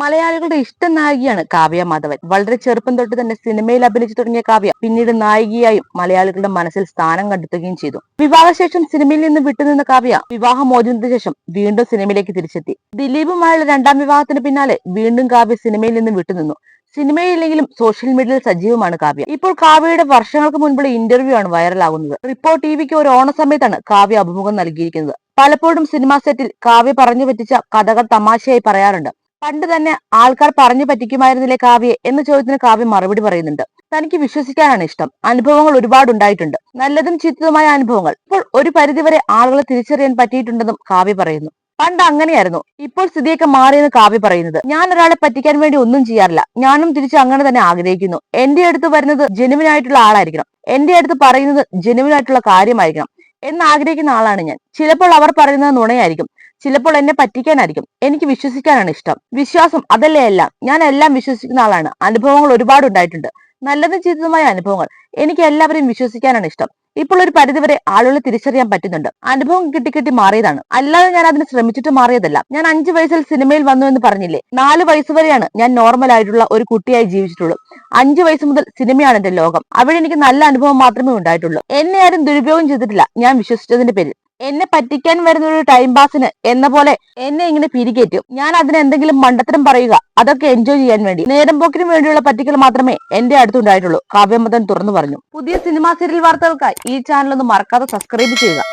മലയാളികളുടെ ഇഷ്ട നായികയാണ് കാവ്യ മാധവൻ. വളരെ ചെറുപ്പം തൊട്ട് തന്നെ സിനിമയിൽ അഭിനയിച്ചു തുടങ്ങിയ കാവ്യ പിന്നീട് നായികയായും മലയാളികളുടെ മനസ്സിൽ സ്ഥാനം കണ്ടെത്തുകയും ചെയ്തു. വിവാഹശേഷം സിനിമയിൽ നിന്ന് വിട്ടുനിന്ന കാവ്യ വിവാഹമോചനത്തിന് ശേഷം വീണ്ടും സിനിമയിലേക്ക് തിരിച്ചെത്തി. ദിലീപുമായുള്ള രണ്ടാം വിവാഹത്തിന് പിന്നാലെ വീണ്ടും കാവ്യ സിനിമയിൽ നിന്ന് വിട്ടുനിന്നു. സിനിമയില്ലെങ്കിലും സോഷ്യൽ മീഡിയയിൽ സജീവമാണ് കാവ്യ. ഇപ്പോൾ കാവ്യയുടെ വർഷങ്ങൾക്ക് മുൻപുള്ള ഇന്റർവ്യൂ ആണ് വൈറലാകുന്നത്. റിപ്പോർട്ട് ടിവിക്ക് ഒരു ഓണ സമയത്താണ് കാവ്യ അഭിമുഖം നൽകിയിരിക്കുന്നത്. പലപ്പോഴും സിനിമാ സെറ്റിൽ കാവ്യ പറഞ്ഞു പറ്റിച്ച കഥകൾ തമാശയായി പറയാറുണ്ട്. പണ്ട് തന്നെ ആൾക്കാർ പറഞ്ഞു പറ്റിക്കുമായിരുന്നില്ലേ കാവ്യെ എന്ന ചോദ്യത്തിന് കാവ്യ മറുപടി പറയുന്നുണ്ട്. തനിക്ക് വിശ്വസിക്കാനാണ് ഇഷ്ടം. അനുഭവങ്ങൾ ഒരുപാട് ഉണ്ടായിട്ടുണ്ട്. നല്ലതും ചീത്തതുമായ അനുഭവങ്ങൾ. ഇപ്പോൾ ഒരു പരിധിവരെ ആളുകളെ തിരിച്ചറിയാൻ പറ്റിയിട്ടുണ്ടെന്നും കാവ്യ പറയുന്നു. പണ്ട് അങ്ങനെയായിരുന്നു. ഇപ്പോൾ സ്ഥിതിയൊക്കെ മാറിയെന്ന് കാവ്യ പറയുന്നത്. ഞാൻ ഒരാളെ പറ്റിക്കാൻ വേണ്ടി ഒന്നും ചെയ്യാറില്ല. ഞാനും തിരിച്ച് അങ്ങനെ തന്നെ ആഗ്രഹിക്കുന്നു. എന്റെ അടുത്ത് വരുന്നത് ജെനുവിൻ ആയിട്ടുള്ള ആളായിരിക്കണം. എന്റെ അടുത്ത് പറയുന്നത് ജെനുവിൻ ആയിട്ടുള്ള കാര്യമായിരിക്കണം. എന്ന് ആഗ്രഹിക്കുന്ന ആളാണ് ഞാൻ. ചിലപ്പോൾ അവർ പറയുന്നത് നുണയായിരിക്കും. ചിലപ്പോൾ എന്നെ പറ്റിക്കാനായിരിക്കും. എനിക്ക് വിശ്വസിക്കാനാണ് ഇഷ്ടം. വിശ്വാസം അതല്ലേ എല്ലാം. ഞാൻ എല്ലാം വിശ്വസിക്കുന്ന ആളാണ്. അനുഭവങ്ങൾ ഒരുപാട് ഉണ്ടായിട്ടുണ്ട് നല്ലതും ചീത്തതുമായ അനുഭവങ്ങൾ. എനിക്ക് എല്ലാവരെയും വിശ്വസിക്കാനാണ് ഇഷ്ടം. ഇപ്പോൾ ഒരു പരിധിവരെ ആളുകളെ തിരിച്ചറിയാൻ പറ്റുന്നുണ്ട്. അനുഭവം കിട്ടി കിട്ടി മാറിയതാണ്. അല്ലാതെ ഞാൻ അതിന് ശ്രമിച്ചിട്ട് മാറിയതല്ല. ഞാൻ അഞ്ചു വയസ്സിൽ സിനിമയിൽ വന്നു എന്ന് പറഞ്ഞില്ലേ? നാല് വയസ്സ് വരെയാണ് ഞാൻ നോർമൽ ആയിട്ടുള്ള ഒരു കുട്ടിയായി ജീവിച്ചിട്ടുള്ളൂ. അഞ്ചു വയസ്സ് മുതൽ സിനിമയാണ് എന്റെ ലോകം. അവിടെ എനിക്ക് നല്ല അനുഭവം മാത്രമേ ഉണ്ടായിട്ടുള്ളൂ. എന്നെ ആരും ദുരുപയോഗം ചെയ്തിട്ടില്ല ഞാൻ വിശ്വസിച്ചതിന്റെ പേരിൽ. എന്നെ പറ്റിക്കാൻ വരുന്ന ഒരു ടൈം പാസിന് എന്ന പോലെ എന്നെ ഇങ്ങനെ പിരികേറ്റും. ഞാൻ അതിന് എന്തെങ്കിലും മണ്ടത്തരം പറയുക അതൊക്കെ എൻജോയ് ചെയ്യാൻ വേണ്ടി. നേരം പോക്കിന് വേണ്ടിയുള്ള പറ്റിക്കൽ മാത്രമേ എന്റെ അടുത്തുണ്ടായിട്ടുള്ളൂ കാവ്യമതൻ തുറന്നു പറഞ്ഞു. പുതിയ സിനിമാ സീരിയൽ വാർത്തകൾക്കായി ഈ ചാനൽ ഒന്ന് മറക്കാതെ സബ്സ്ക്രൈബ് ചെയ്യുക.